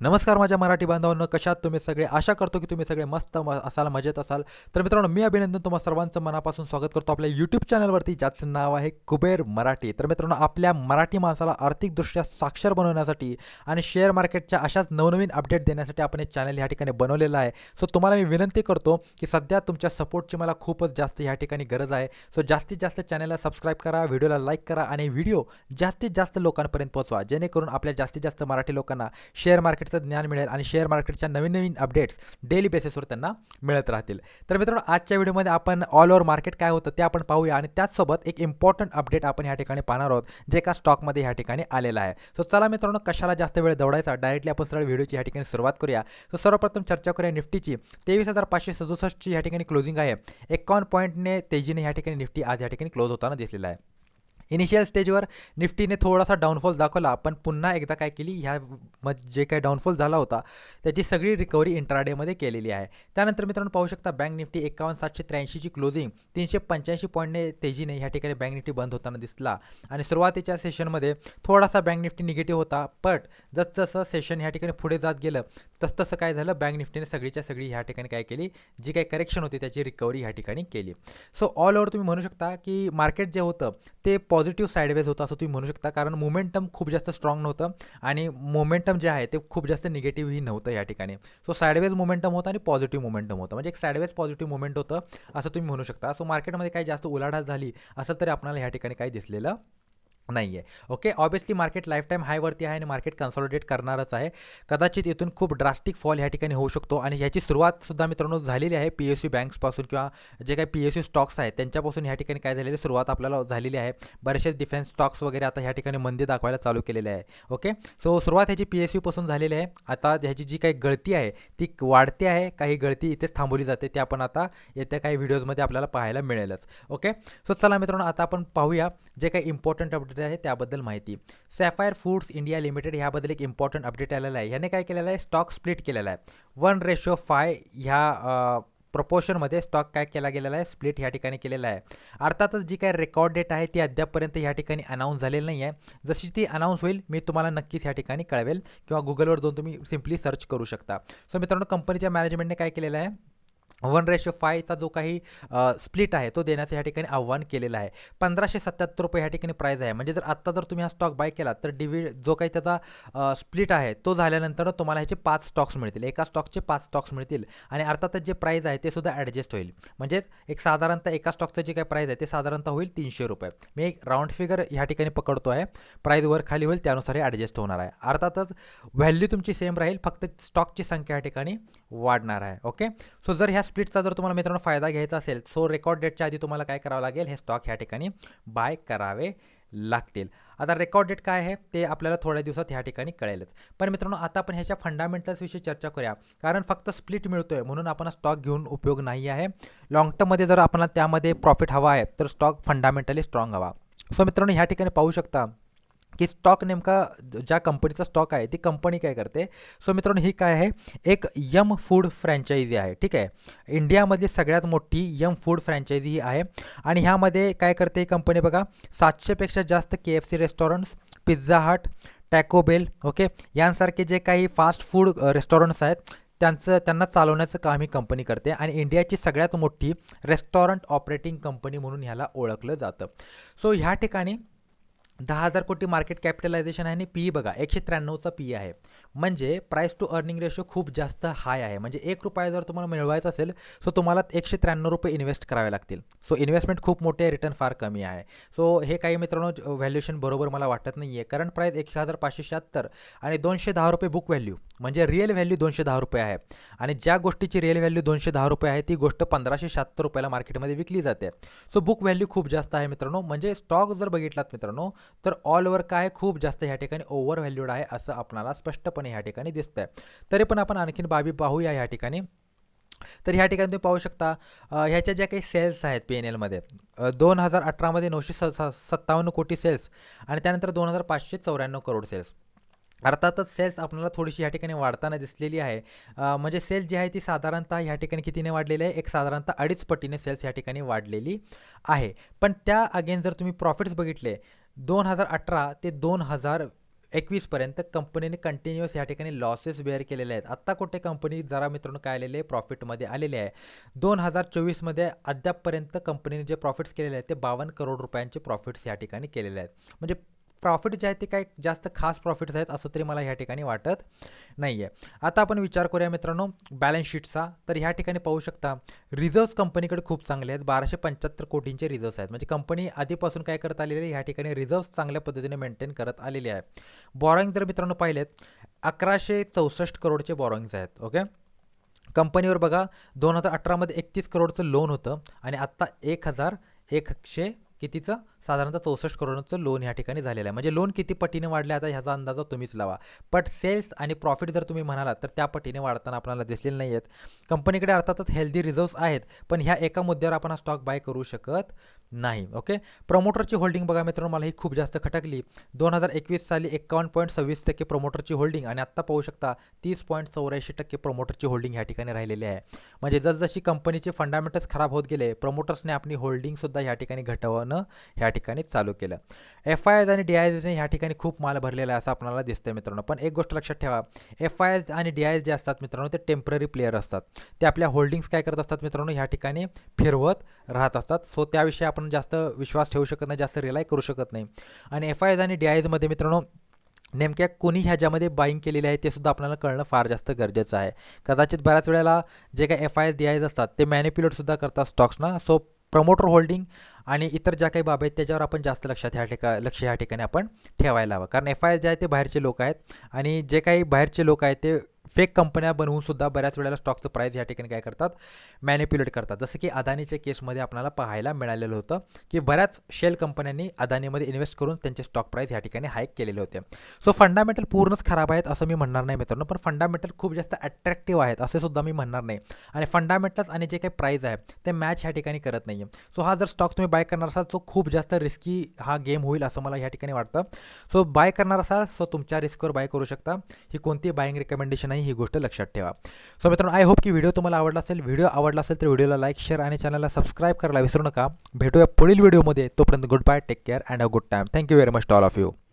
नमस्कार माझ्या मराठी बांधवांनो कशात तुम्ही सगळे? आशा करतो की तुम्ही सगळे मस्त असाल मजेत असाल. तर मित्रांनो मी अभिनंदन तुम्हाला सर्वांचं मनापासून स्वागत करतो आपल्या यूट्यूब चॅनलवरती ज्याचं नाव आहे कुबेर मराठी. तर मित्रांनो आपल्या मराठी माणसाला आर्थिकदृष्ट्या साक्षर बनवण्यासाठी आणि शेअर मार्केटच्या अशाच नवनवीन अपडेट देण्यासाठी आपण हे चॅनल ह्या ठिकाणी बनवलेलं आहे. सो तुम्हाला मी विनंती करतो की सध्या तुमच्या सपोर्टची मला खूपच जास्त ह्या ठिकाणी गरज आहे. सो जास्तीत जास्त चॅनलला सबस्क्राईब करा व्हिडिओला लाईक करा आणि व्हिडिओ जास्तीत जास्त लोकांपर्यंत पोहोचवा. जेणेकरून आपल्या जास्तीत जास्त मराठी लोकांना शेअर मार्केट मार्केटचं ज्ञान मिळेल आणि शेअर मार्केटच्या नवीन नवीन अपडेट्स डेली बेसिसवर त्यांना मिळत राहतील. तर मित्रांनो आजच्या व्हिडिओमध्ये आपण ऑल ओव्हर मार्केट काय होतं ते आपण पाहूया आणि त्याचसोबत एक इम्पॉर्टंट अपडेट आपण या ठिकाणी पाहणार आहोत जे एका स्टॉकमध्ये ह्या ठिकाणी आलेलं आहे. सो चला मित्रांनो कशाला जास्त वेळ दौडायचा? डायरेक्टली आपण सरळ व्हिडिओची ह्या ठिकाणी सुरुवात करूया. तर सर्वप्रथम चर्चा करूया निफ्टीची. तेवीस हजार पाचशे सदुसष्टची ह्या ठिकाणी क्लोजिंग आहे. एकावन्न पॉईंटने तेजीने ह्या ठिकाणी निफ्टी आज या ठिकाणी क्लोज होताना दिसलेला आहे. इनिशियल स्टेजवर निफ्टीने थोडासा डाऊनफॉल दाखवला. पण पुन्हा एकदा काय केली? ह्या म जे काय डाऊनफॉल झाला होता त्याची सगळी रिकव्हरी इंट्राडेमध्ये केलेली आहे. त्यानंतर मित्रांनो पाहू शकता बँक निफ्टी एकावन्न सातशे त्र्याऐंशीची क्लोजिंग तीनशे पंच्याऐंशी पॉईंटने तेजीने ह्या ठिकाणी बँक निफ्टी बंद होताना दिसला. आणि सुरुवातीच्या सेशनमध्ये थोडासा बँक निफ्टी निगेटिव्ह होता बट जसजसं सेशन ह्या ठिकाणी पुढे जात गेलं तसतसं काय झालं? बँक निफ्टीने सगळीच्या सगळी ह्या ठिकाणी काय केली? जी काही करेक्शन होती त्याची रिकव्हरी ह्या ठिकाणी केली. सो ऑल ओव्हर तुम्ही म्हणू शकता की मार्केट जे होतं ते पॉझिटिव्ह साईडवेज म्हणजे होतं असं तुम्ही म्हणू शकता. कारण मोमेंटम खूप जास्त स्ट्रॉंग नव्हतं आणि मोमेंटम जे आहे ते खूप जास्त निगेटिव्हही नव्हतं या ठिकाणी. सो साईडवेज मोमेंटम होतं आणि पॉझिटिव्ह मोमेंटम होतं. म्हणजे एक साईडवेज पॉझिटिव्ह मोमेंट होतं असं तुम्ही म्हणू शकता. सो मार्केटमध्ये काही जास्त उलाढाल झाली असं तरी आपल्याला ह्या ठिकाणी काही दिसलेलं नाही आहे okay obviously market life time हायवरती आहे आणि मार्केट कन्सॉलिडेट करणारच आहे. कदाचित इथून खूप ड्रास्टिक फॉल ह्या ठिकाणी होऊ शकतो आणि ह्याची सुरुवातसुद्धा मित्रांनो झालेली आहे पी एस यू बँक्सपासून किंवा जे काही पी एस यू स्टॉक्स आहेत त्यांच्यापासून ह्या ठिकाणी काय झालेली सुरुवात आपल्याला झालेली आहे. बरेचसे डिफेन्स स्टॉक्स वगैरे आता ह्या ठिकाणी मंदी दाखवायला चालू केलेले आहे. ओके सो सुरुवात ह्याची पी एस यूपासून झालेली आहे. आता ह्याची जी काही गळती आहे ती वाढते आहे. काही गळती इथेच थांबवली जाते. ते आपण आता येत्या काही व्हिडिओजमध्ये आपल्याला पाहायला मिळेलच. ओके सो चला मित्रांनो आता आपण पाहूया जे काही इम्पॉर्टंट अपडेट आहे त्याबद्दल माहिती. सॅफायर फूड्स इंडिया लिमिटेड ह्याबद्दल एक इम्पॉर्टंट अपडेट आलेला आहे. ह्याने काय केलेलं आहे? स्टॉक स्प्लिट केलेला आहे. वन रेशो फाय ह्या प्रपोर्शनमध्ये स्टॉक काय केला गेलेला आहे? स्प्लिट ह्या ठिकाणी केलेला आहे. अर्थातच जी काय रेकॉर्ड डेट आहे ती अद्यापपर्यंत ह्या ठिकाणी अनाऊन्स झालेली नाही आहे जशी ती अनाऊन्स होईल मी तुम्हाला नक्कीच ह्या ठिकाणी कळवेल किंवा गुगलवर जाऊन तुम्ही सिम्पली सर्च करू शकता. सो मित्रांनो कंपनीच्या मॅनेजमेंटने काय केलेलं आहे? वन रेशो फायचा जो काही स्प्लिट आहे तो देण्याचं ह्या ठिकाणी आव्हान केलेलं आहे. पंधराशे सत्याहत्तर रुपये ह्या ठिकाणी प्राईज आहे. म्हणजे जर आत्ता जर तुम्ही हा स्टॉक बाय केला तर डिव्हि जो काही त्याचा स्प्लिट आहे तो झाल्यानंतर तुम्हाला ह्याचे पाच स्टॉक्स मिळतील. एका स्टॉकचे पाच स्टॉक्स मिळतील आणि अर्थातच जे प्राईज आहे ते सुद्धा ॲडजस्ट होईल. म्हणजेच एक साधारणतः एका स्टॉकचं जे काही प्राईज आहे ते साधारणतः होईल तीनशे रुपये. मी एक राऊंड फिगर ह्या ठिकाणी पकडतो आहे. प्राईज वर खाली होईल त्यानुसार हे ॲडजस्ट होणार आहे. अर्थातच व्हॅल्यू तुमची सेम राहील फक्त स्टॉकची संख्या या ठिकाणी वाढणार आहे. ओके सो जर ह्या स्प्लिटचा जर तुम्हाला मित्रांनो फायदा घ्यायचा असेल सो रेकॉर्ड डेटच्या आधी तुम्हाला काय करावं लागेल? हे स्टॉक ह्या ठिकाणी बाय करावे लागतील. आता रेकॉर्ड डेट काय आहे? ते आपल्याला थोड्या दिवसात ह्या ठिकाणी कळेलच. पण मित्रांनो आता आपण ह्याच्या फंडामेंटल्सविषयी चर्चा करूया. कारण फक्त स्प्लिट मिळतोय म्हणून आपण स्टॉक घेऊन उपयोग नाही आहे. लॉंग टर्ममध्ये जर आपल्याला त्यामध्ये प्रॉफिट हवा आहे तर स्टॉक फंडामेंटली स्ट्रॉंग हवा. सो मित्रांनो ह्या ठिकाणी पाहू शकता की स्टॉक नेमका ज्या कंपनीचा स्टॉक आहे ती कंपनी काय करते? सो मित्रांनो ही काय आहे? एक यम फूड फ्रँचायझी आहे ठीक आहे? इंडियामधली सगळ्यात मोठी यम फूड फ्रँचायझी ही आहे. आणि ह्यामध्ये काय करते कंपनी बघा? सातशेपेक्षा जास्त K F C restaurants Pizza Hut Taco Bell okay यांसारखे जे काही फास्ट फूड रेस्टॉरंट्स आहेत त्यांचं त्यांना चालवण्याचं काम ही कंपनी करते. आणि इंडियाची सगळ्यात मोठी रेस्टॉरंट ऑपरेटिंग कंपनी म्हणून ह्याला ओळखलं जातं. सो ह्या ठिकाणी दहा हजार कोटी मार्केट कॅपिटलायझेशन आहे आणि पी बघा एकशे त्र्याण्णवचा पी आहे. म्हणजे प्राईस टू अर्निंग रेशो खूप जास्त हाय आहे. म्हणजे एक रुपया जर तुम्हाला मिळवायचा असेल सो तुम्हाला एकशे त्र्याण्णव रुपये इन्व्हेस्ट करावे लागतील. सो इन्व्हेस्टमेंट खूप मोठे रिटर्न फार कमी आहे. सो हे काही मित्रांनो व्हॅल्युएशन बरोबर मला वाटत नाही आहे करंट प्राईस एक हजार पाचशे शहात्तर आणि दोनशे दहा रुपये बुक व्हॅल्यू म्हणजे रिअल व्हॅल्यू दोनशे दहा रुपये आहे. आणि ज्या गोष्टीची रिअल व्हॅल्यू दोनशे दहा रुपये आहे ती गोष्ट पंधराशे शहात्तर रुपयाला मार्केटमध्ये विकली जाते. सो बुक व्हॅल्यू खूप जास्त आहे मित्रांनो. म्हणजे स्टॉक जर बघितलात मित्रांनो तर ऑल ओव्हर काय खूप जास्त ह्या ठिकाणी ओव्हर व्हॅल्यूड आहे असं आपणाला स्पष्टपणे ह्या ठिकाणी दिसतंय. तरी पण आपण आणखीन बाबी पाहूया ह्या ठिकाणी. तर ह्या ठिकाणी तुम्ही पाहू शकता ह्याच्या ज्या काही सेल्स आहेत पी एन एलमध्ये दोन हजार अठरामध्ये नऊशे स सत्तावन्न कोटी सेल्स आणि त्यानंतर दोन हजार पाचशे चौऱ्याण्णव करोड सेल्स अर्थातच सेल्स आपल्याला थोडीशी ह्या ठिकाणी वाढताना दिसलेली आहे. म्हणजे सेल्स जी आहे ती साधारणतः ह्या ठिकाणी कितीने वाढलेली आहे? एक साधारणतः अडीच पटीने सेल्स ह्या ठिकाणी वाढलेली आहे. पण त्या अगेन जर तुम्ही प्रॉफिट्स बघितले दोन हजार अठरा ते दोन हजार एकवीसपर्यंत कंपनीने कंटिन्युअस या ठिकाणी लॉसेस बेअर केलेले आहेत. आत्ता कुठे कंपनी जरा मित्रांनो काय आलेले आहे? प्रॉफिटमध्ये आलेले आहे. दोन हजार चोवीसमध्ये अद्यापपर्यंत कंपनीने जे प्रॉफिट्स केलेले आहेत ते बावन्न करोड रुपयांचे प्रॉफिट्स या ठिकाणी केलेले आहेत. म्हणजे प्रॉफिट जे आहेत ते काही जास्त खास प्रॉफिट्स आहेत असं तरी मला ह्या ठिकाणी वाटत नाही आहे आता आपण विचार करूया मित्रांनो बॅलन्स शीटचा तर ह्या ठिकाणी पाहू शकता रिझर्व्स कंपनीकडे खूप चांगले आहेत. बाराशे पंच्याहत्तर कोटींचे रिझर्व्स आहेत. म्हणजे कंपनी आधीपासून काय करत आलेली आहे ह्या ठिकाणी रिझर्व्स चांगल्या पद्धतीने मेंटेन करत आलेली आहे. बॉरोइंग जर मित्रांनो पाहिलेत अकराशे चौसष्ट करोडचे बॉरोइंग्स आहेत ओके कंपनीवर बघा दोन हजार अठरामध्ये एकतीस करोडचं लोन होतं आणि आत्ता एक हजार एकशे कितीचं साधारणतः चौसष्ट करोडचं लोन ह्या ठिकाणी झालेलं आहे. म्हणजे लोन किती पटीने वाढले आता ह्याचा अंदाजा तुम्हीच लावा. बट सेल्स आणि प्रॉफिट जर तुम्ही म्हणालात तर त्या पटीने वाढताना आपल्याला दिसलेले नाही आहेत कंपनीकडे अर्थातच हेल्दी रिझर्व्स आहेत पण ह्या एका मुद्द्यावर आपण हा स्टॉक बाय करू शकत नाही ओके प्रमोटरची होल्डिंग बघा मित्रांनो मला ही खूप जास्त खटकली. दोन हजार एकवीस साली एकावन्न पॉईंट सव्वीस टक्के प्रमोटरची होल्डिंग आणि आत्ता पाहू शकता तीस पॉईंट चौऱ्याऐंशी टक्के प्रमोटरची होल्डिंग ह्या ठिकाणी राहिलेली आहे. म्हणजे जसजशी कंपनीचे फंडामेंटल्स खराब होत गेले प्रमोटर्सने आपली होल्डिंगसुद्धा ह्या ठिकाणी घटवणं ह्या ठिकाणी चालू केलं. एफ आय एस आणि डी आय एसने ह्या ठिकाणी खूप माल भरलेला आहे असं आपल्याला दिसतंय मित्रांनो. पण एक गोष्ट लक्षात ठेवा एफ आय एस आणि डी आय एस जे असतात मित्रांनो ते टेंपररी प्लेयर असतात. ते आपल्या होल्डिंग्स काय करत असतात मित्रांनो ह्या ठिकाणी फिरवत राहत असतात. सो त्याविषयी आपण जास्त विश्वास ठेवू शकत नाही जास्त रिलाय करू शकत नाही. आणि एफ आय एस आणि डी आय एसमध्ये मित्रांनो नेमक्या कोणी ह्याच्यामध्ये बाईंग केलेले आहे ते सुद्धा आपल्याला कळणं फार जास्त गरजेचं आहे. कदाचित बऱ्याच वेळेला जे काही F I S D I S असतात ते मॅनिप्युलेटसुद्धा करतात स्टॉक्सना सो प्रमोटर होल्डिंग आणि इतर ज्या काही बाबी आहेत त्याच्यावर आपण जास्त लक्षात ह्या ठिका लक्ष ह्या ठिकाणी आपण ठेवायला हवं. कारण एफ आय आर जे आहे ते बाहेरचे लोक आहेत. आणि जे काही बाहेरचे लोक आहेत ते फेक कंपन्या बनवून सुद्धा बऱ्याच वेळेला स्टॉकचं प्राईस या ठिकाणी काय करतात? मॅनिप्युलेट करतात. जसं की अदानीच्या केसमध्ये आपल्याला पाहायला मिळालेलं होतं की बऱ्याच शेल कंपन्यांनी अदानीमध्ये इन्व्हेस्ट करून त्यांचे स्टॉक प्राईस या ठिकाणी हाईक केलेले होते. सो फंडामेंटल पूर्णच खराब आहेत असं मी म्हणणार नाही मित्रांनो पण फंडामेंटल खूप जास्त अट्रॅक्टिव्ह आहेत असे सुद्धा मी म्हणणार नाही. आणि फंडामेंटल्स आणि जे काही प्राईज आहे ते मॅच ह्या ठिकाणी करत नाही आहे सो हा जर स्टॉक तुम्ही बाय करणार असाल तो खूप जास्त रिस्की हा गेम होईल असं मला ह्या ठिकाणी वाटतं. सो बाय करणार असाल सो तुमच्या रिस्कवर बाय करू शकता. ही कोणती बाईंग रिकमेंडेशन आहे ही गोष्ट लक्षात ठेवा. सो मित्रांनो आय होप की व्हिडिओ तुम्हाला आवडला असेल. व्हिडिओ आवडला असेल तर व्हिडिओला लाईक शेअर आणि चॅनलला सबस्क्राईब करायला विसरू नका. भेटूया पुढील व्हिडिओमध्ये तोपर्यंत good bye take care and a good time thank you very much all of you